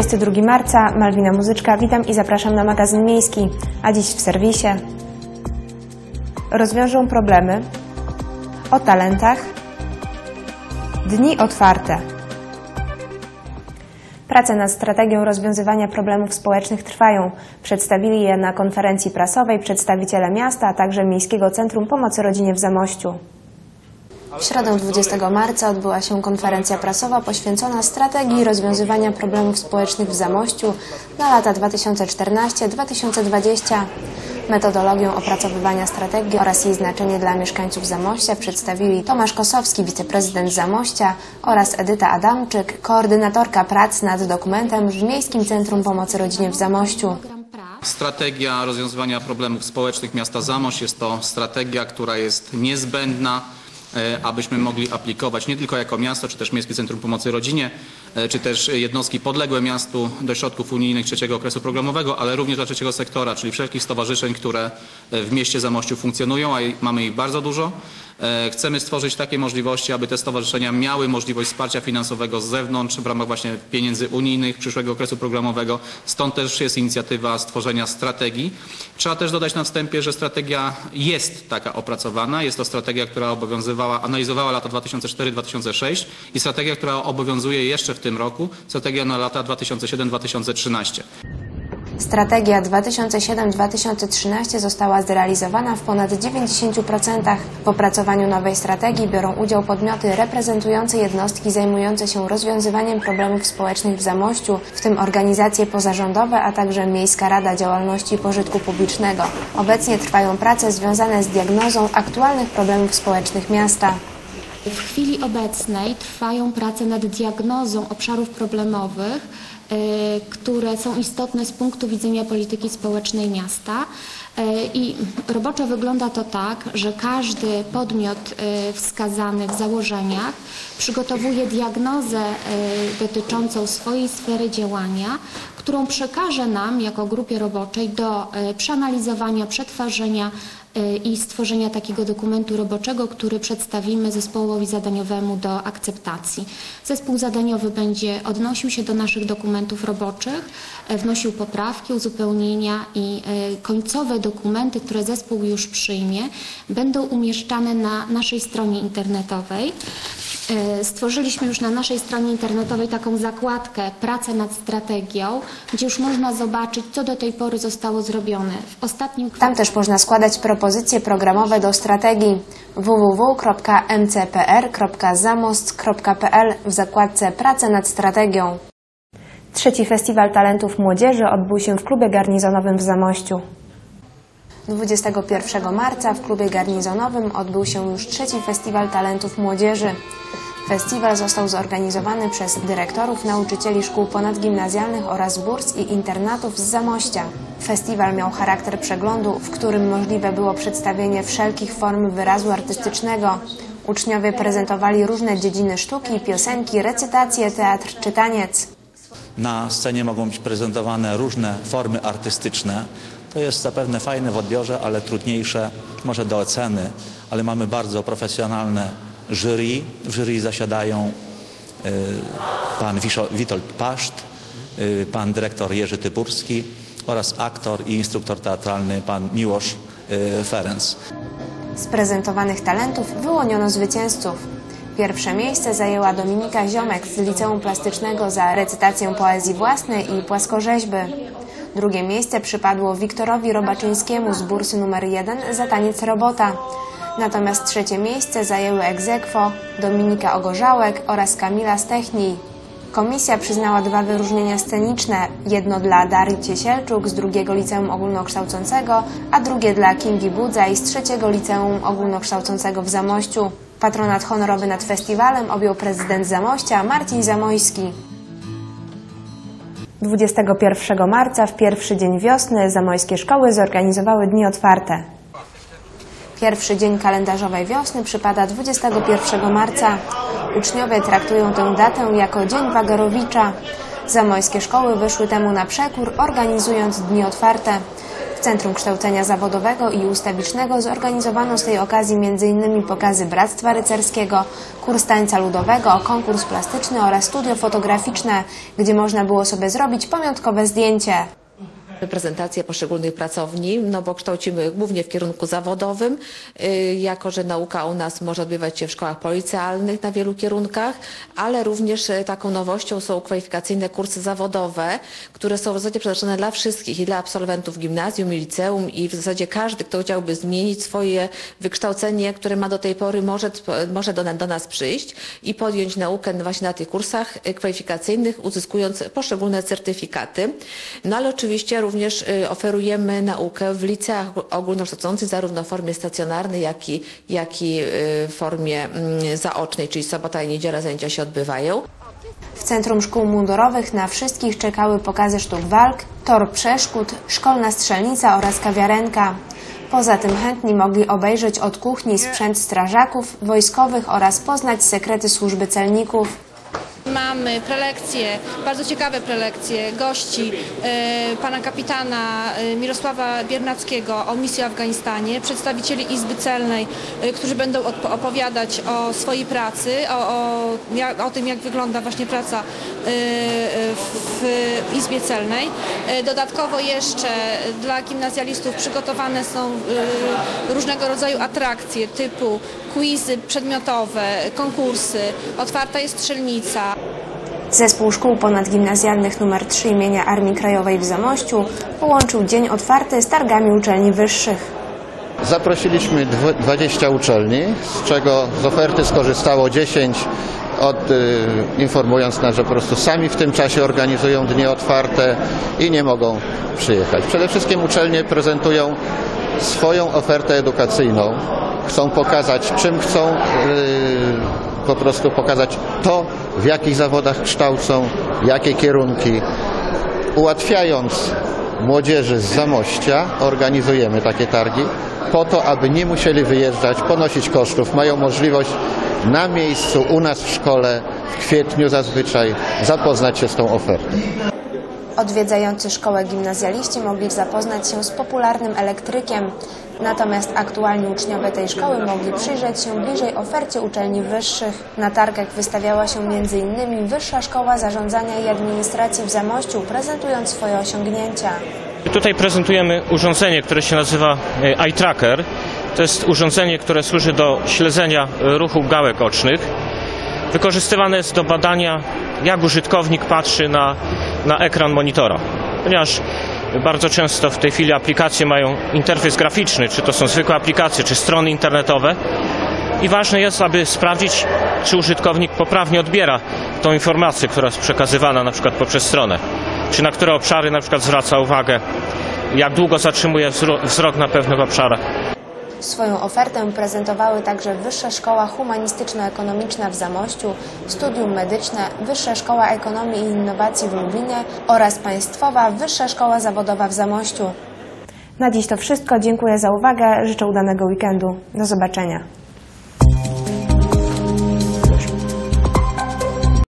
22 marca, Malwina Muzyczka, witam i zapraszam na magazyn miejski, a dziś w serwisie rozwiążą problemy o talentach, dni otwarte. Prace nad strategią rozwiązywania problemów społecznych trwają. Przedstawili je na konferencji prasowej przedstawiciele miasta, a także Miejskiego Centrum Pomocy Rodzinie w Zamościu. W środę 20 marca odbyła się konferencja prasowa poświęcona strategii rozwiązywania problemów społecznych w Zamościu na lata 2014-2020. Metodologię opracowywania strategii oraz jej znaczenie dla mieszkańców Zamościa przedstawili Tomasz Kosowski, wiceprezydent Zamościa oraz Edyta Adamczyk, koordynatorka prac nad dokumentem w Miejskim Centrum Pomocy Rodzinie w Zamościu. Strategia rozwiązywania problemów społecznych miasta Zamość jest to strategia, która jest niezbędna, abyśmy mogli aplikować nie tylko jako miasto, czy też Miejskie Centrum Pomocy Rodzinie, e, czy też jednostki podległe miastu do środków unijnych trzeciego okresu programowego, ale również dla trzeciego sektora, czyli wszelkich stowarzyszeń, które e, w mieście Zamościu funkcjonują, a mamy ich bardzo dużo. E, Chcemy stworzyć takie możliwości, aby te stowarzyszenia miały możliwość wsparcia finansowego z zewnątrz w ramach właśnie pieniędzy unijnych przyszłego okresu programowego. Stąd też jest inicjatywa stworzenia strategii. Trzeba też dodać na wstępie, że strategia jest taka opracowana. Jest to strategia, która obowiązywała, analizowała lata 2004-2006 i strategia, która obowiązuje jeszcze w tym roku, strategia na lata 2007-2013. Strategia 2007-2013 została zrealizowana w ponad 90%. W opracowaniu nowej strategii biorą udział podmioty reprezentujące jednostki zajmujące się rozwiązywaniem problemów społecznych w Zamościu, w tym organizacje pozarządowe, a także Miejska Rada Działalności Pożytku Publicznego. Obecnie trwają prace związane z diagnozą aktualnych problemów społecznych miasta. W chwili obecnej trwają prace nad diagnozą obszarów problemowych, y, które są istotne z punktu widzenia polityki społecznej miasta. Y, I roboczo wygląda to tak, że każdy podmiot y, wskazany w założeniach przygotowuje diagnozę dotyczącą swojej sfery działania, którą przekaże nam jako grupie roboczej do przeanalizowania, przetwarzania i stworzenia takiego dokumentu roboczego, który przedstawimy zespołowi zadaniowemu do akceptacji. Zespół zadaniowy będzie odnosił się do naszych dokumentów roboczych, e, wnosił poprawki, uzupełnienia i e, końcowe dokumenty, które zespół już przyjmie, będą umieszczane na naszej stronie internetowej. E, Stworzyliśmy już na naszej stronie internetowej taką zakładkę Prace nad strategią, gdzie już można zobaczyć, co do tej pory zostało zrobione. W ostatnim Tam też można składać propozycje programowe do strategii www.mcpr.zamost.pl w zakładce Prace nad strategią. Trzeci Festiwal Talentów Młodzieży odbył się w klubie garnizonowym w Zamościu. 21 marca w klubie garnizonowym odbył się już trzeci Festiwal Talentów Młodzieży. Festiwal został zorganizowany przez dyrektorów, nauczycieli szkół ponadgimnazjalnych oraz burs i internatów z Zamościa. Festiwal miał charakter przeglądu, w którym możliwe było przedstawienie wszelkich form wyrazu artystycznego. Uczniowie prezentowali różne dziedziny sztuki, piosenki, recytacje, teatr czy taniec. Na scenie mogą być prezentowane różne formy artystyczne. To jest zapewne fajne w odbiorze, ale trudniejsze może do oceny. Ale mamy bardzo profesjonalne jury. W jury zasiadają y, pan Wiszo- Witold Paszt, y, pan dyrektor Jerzy Tyburski oraz aktor i instruktor teatralny pan Miłosz y, Ferenc. Z prezentowanych talentów wyłoniono zwycięzców. Pierwsze miejsce zajęła Dominika Ziomek z Liceum Plastycznego za recytację poezji własnej i płaskorzeźby. Drugie miejsce przypadło Wiktorowi Robaczyńskiemu z bursy numer 1 za taniec robota. Natomiast trzecie miejsce zajęły egzekwo Dominika Ogorzałek oraz Kamila Stechnij. Komisja przyznała dwa wyróżnienia sceniczne, jedno dla Darii Ciesielczuk z drugiego liceum ogólnokształcącego, a drugie dla Kingi Budzaj z trzeciego liceum ogólnokształcącego w Zamościu. Patronat honorowy nad festiwalem objął prezydent Zamościa Marcin Zamojski. 21 marca, w pierwszy dzień wiosny, zamojskie szkoły zorganizowały dni otwarte. Pierwszy dzień kalendarzowej wiosny przypada 21 marca. Uczniowie traktują tę datę jako Dzień Wagarowicza. Zamojskie szkoły wyszły temu na przekór, organizując dni otwarte. W Centrum Kształcenia Zawodowego i Ustawicznego zorganizowano z tej okazji m.in. pokazy Bractwa Rycerskiego, kurs tańca ludowego, konkurs plastyczny oraz studio fotograficzne, gdzie można było sobie zrobić pamiątkowe zdjęcie. Prezentacje poszczególnych pracowni, no bo kształcimy głównie w kierunku zawodowym, y, jako że nauka u nas może odbywać się w szkołach policealnych na wielu kierunkach, ale również y, taką nowością są kwalifikacyjne kursy zawodowe, które są w zasadzie przeznaczone dla wszystkich i dla absolwentów gimnazjum i liceum i w zasadzie każdy, kto chciałby zmienić swoje wykształcenie, które ma do tej pory, może, może do, do nas przyjść i podjąć naukę właśnie na tych kursach y, kwalifikacyjnych, uzyskując poszczególne certyfikaty. No ale oczywiście również y, oferujemy naukę w liceach ogólnokształcących, zarówno w formie stacjonarnej, jak i, jak i y, w formie mm, zaocznej, czyli sobota i niedziela zajęcia się odbywają. W Centrum Szkół Mundurowych na wszystkich czekały pokazy sztuk walk, tor przeszkód, szkolna strzelnica oraz kawiarenka. Poza tym chętni mogli obejrzeć od kuchni sprzęt strażaków, wojskowych oraz poznać sekrety służby celników. Mamy prelekcje, bardzo ciekawe prelekcje gości e, pana kapitana e, Mirosława Biernackiego o misji w Afganistanie, przedstawicieli Izby Celnej, e, którzy będą opowiadać o swojej pracy, o, o, o tym, jak wygląda właśnie praca w, Izbie Celnej. Dodatkowo jeszcze dla gimnazjalistów przygotowane są różnego rodzaju atrakcje typu quizy przedmiotowe, konkursy, otwarta jest strzelnica. Zespół Szkół Ponadgimnazjalnych nr 3 imienia Armii Krajowej w Zamościu połączył dzień otwarty z targami uczelni wyższych. Zaprosiliśmy dw- 20 uczelni, z czego z oferty skorzystało 10, od, y, informując nas, że po prostu sami w tym czasie organizują dni otwarte i nie mogą przyjechać. Przede wszystkim uczelnie prezentują swoją ofertę edukacyjną. Chcą pokazać, czym chcą, y, po prostu pokazać to, w jakich zawodach kształcą, jakie kierunki. Ułatwiając młodzieży z Zamościa, organizujemy takie targi po to, aby nie musieli wyjeżdżać, ponosić kosztów. Mają możliwość na miejscu, u nas w szkole, w kwietniu zazwyczaj, zapoznać się z tą ofertą. Odwiedzający szkołę gimnazjaliści mogli zapoznać się z popularnym elektrykiem, natomiast aktualni uczniowie tej szkoły mogli przyjrzeć się bliżej ofercie uczelni wyższych. Na targach wystawiała się m.in. Wyższa Szkoła Zarządzania i Administracji w Zamościu, prezentując swoje osiągnięcia. Tutaj prezentujemy urządzenie, które się nazywa eye tracker. To jest urządzenie, które służy do śledzenia e, ruchu gałek ocznych. Wykorzystywane jest do badania, jak użytkownik patrzy na, na ekran monitora. Ponieważ bardzo często w tej chwili aplikacje mają interfejs graficzny, czy to są zwykłe aplikacje, czy strony internetowe. I ważne jest, aby sprawdzić, czy użytkownik poprawnie odbiera tą informację, która jest przekazywana na przykład poprzez stronę. Czy na które obszary na przykład zwraca uwagę, jak długo zatrzymuje wzro- wzrok na pewnych obszarach. Swoją ofertę prezentowały także Wyższa Szkoła Humanistyczno-Ekonomiczna w Zamościu, Studium Medyczne, Wyższa Szkoła Ekonomii i Innowacji w Lublinie oraz Państwowa Wyższa Szkoła Zawodowa w Zamościu. Na dziś to wszystko. Dziękuję za uwagę. Życzę udanego weekendu. Do zobaczenia.